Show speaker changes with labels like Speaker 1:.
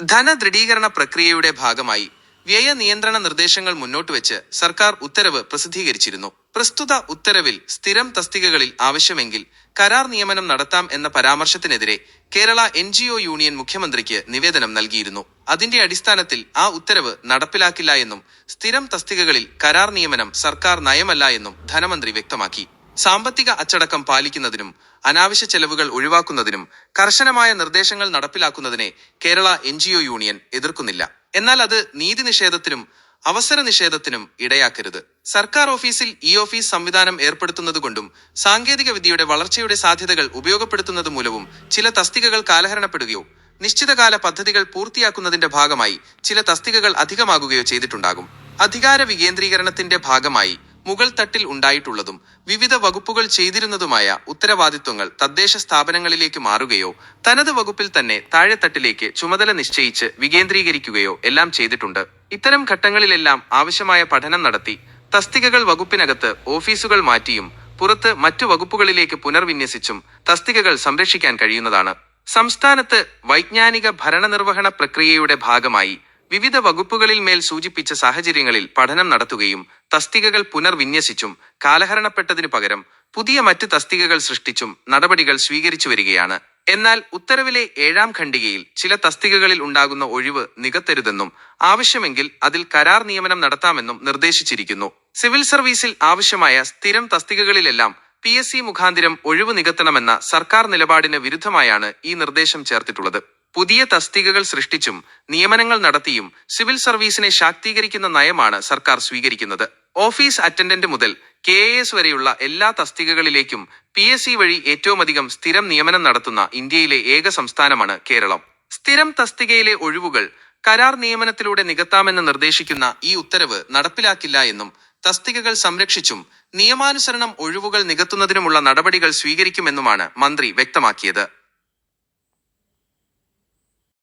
Speaker 1: ധനദൃഢീകരണ പ്രക്രിയയുടെ ഭാഗമായി വ്യയ നിയന്ത്രണ നിർദ്ദേശങ്ങൾ മുന്നോട്ട് വെച്ച് സർക്കാർ ഉത്തരവ് പ്രസിദ്ധീകരിച്ചിരുന്നു. പ്രസ്തുത ഉത്തരവിൽ സ്ഥിരം തസ്തികകളിൽ ആവശ്യമെങ്കിൽ കരാർ നിയമനം നടത്താം എന്ന പരാമർശത്തിനെതിരെ കേരള എൻ യൂണിയൻ മുഖ്യമന്ത്രിക്ക് നിവേദനം നൽകിയിരുന്നു. അതിന്റെ അടിസ്ഥാനത്തിൽ ആ ഉത്തരവ് നടപ്പിലാക്കില്ല എന്നും സ്ഥിരം തസ്തികകളിൽ കരാർ നിയമനം സർക്കാർ നയമല്ല എന്നും ധനമന്ത്രി വ്യക്തമാക്കി. സാമ്പത്തിക അച്ചടക്കം പാലിക്കുന്നതിനും അനാവശ്യ ചെലവുകൾ ഒഴിവാക്കുന്നതിനും കർശനമായ നിർദ്ദേശങ്ങൾ നടപ്പിലാക്കുന്നതിനെ കേരള എൻ യൂണിയൻ എതിർക്കുന്നില്ല. എന്നാൽ അത് നീതി നിഷേധത്തിനും അവസര നിഷേധത്തിനും ഇടയാക്കരുത്. സർക്കാർ ഓഫീസിൽ ഇ ഓഫീസ് സംവിധാനം ഏർപ്പെടുത്തുന്നതുകൊണ്ടും സാങ്കേതിക വിദ്യയുടെ വളർച്ചയുടെ സാധ്യതകൾ ഉപയോഗപ്പെടുത്തുന്നത് മൂലവും ചില തസ്തികകൾ കാലഹരണപ്പെടുകയോ നിശ്ചിതകാല പദ്ധതികൾ പൂർത്തിയാക്കുന്നതിന്റെ ഭാഗമായി ചില തസ്തികകൾ അധികമാകുകയോ ചെയ്തിട്ടുണ്ടാകും. അധികാര വികേന്ദ്രീകരണത്തിന്റെ ഭാഗമായി മുകൾ തട്ടിൽ ഉണ്ടായിട്ടുള്ളതും വിവിധ വകുപ്പുകൾ ചെയ്തിരുന്നതുമായ ഉത്തരവാദിത്വങ്ങൾ തദ്ദേശ സ്ഥാപനങ്ങളിലേക്ക് മാറുകയോ തനത് വകുപ്പിൽ തന്നെ താഴെത്തട്ടിലേക്ക് ചുമതല നിശ്ചയിച്ച് വികേന്ദ്രീകരിക്കുകയോ എല്ലാം ചെയ്തിട്ടുണ്ട്. ഇത്തരം ഘട്ടങ്ങളിലെല്ലാം ആവശ്യമായ പഠനം നടത്തി തസ്തികകൾ വകുപ്പിനകത്ത് ഓഫീസുകൾ മാറ്റിയും പുറത്ത് മറ്റു വകുപ്പുകളിലേക്ക് പുനർവിന്യസിച്ചും തസ്തികകൾ സംരക്ഷിക്കാൻ കഴിയുന്നതാണ്. സംസ്ഥാനത്ത് വൈജ്ഞാനിക ഭരണനിർവഹണ പ്രക്രിയയുടെ ഭാഗമായി വിവിധ വകുപ്പുകളിൽ മേൽ സൂചിപ്പിച്ച സാഹചര്യങ്ങളിൽ പഠനം നടത്തുകയും തസ്തികകൾ പുനർവിന്യസിച്ചും കാലഹരണപ്പെട്ടതിനു പകരം പുതിയ മറ്റ് തസ്തികകൾ സൃഷ്ടിച്ചും നടപടികൾ സ്വീകരിച്ചു വരികയാണ്. എന്നാൽ ഉത്തരവിലെ ഏഴാം ഖണ്ഡികയിൽ ചില തസ്തികകളിൽ ഉണ്ടാകുന്ന ഒഴിവ് നികത്തരുതെന്നും ആവശ്യമെങ്കിൽ അതിൽ കരാർ നിയമനം നടത്താമെന്നും നിർദ്ദേശിച്ചിരിക്കുന്നു. സിവിൽ സർവീസിൽ ആവശ്യമായ സ്ഥിരം തസ്തികകളിലെല്ലാം പി എസ് സി മുഖാന്തിരം ഒഴിവ് നികത്തണമെന്ന സർക്കാർ നിലപാടിന് വിരുദ്ധമായാണ് ഈ നിർദ്ദേശം ചേർത്തിട്ടുള്ളത്. പുതിയ തസ്തികകൾ സൃഷ്ടിച്ചും നിയമനങ്ങൾ നടത്തിയും സിവിൽ സർവീസിനെ ശാക്തീകരിക്കുന്ന നയമാണ് സർക്കാർ സ്വീകരിക്കുന്നത്. ഓഫീസ് അറ്റൻഡന്റ് മുതൽ കെ എസ് വരെയുള്ള എല്ലാ തസ്തികകളിലേക്കും പി എസ് സി വഴി ഏറ്റവുമധികം സ്ഥിരം നിയമനം നടത്തുന്ന ഇന്ത്യയിലെ ഏക സംസ്ഥാനമാണ് കേരളം. സ്ഥിരം തസ്തികയിലെ ഒഴിവുകൾ കരാർ നിയമനത്തിലൂടെ നികത്താമെന്ന് നിർദ്ദേശിക്കുന്ന ഈ ഉത്തരവ് നടപ്പിലാക്കില്ല എന്നും തസ്തികകൾ സംരക്ഷിച്ചും നിയമാനുസരണം ഒഴിവുകൾ നികത്തുന്നതിനുമുള്ള നടപടികൾ സ്വീകരിക്കുമെന്നുമാണ് മന്ത്രി വ്യക്തമാക്കിയത്.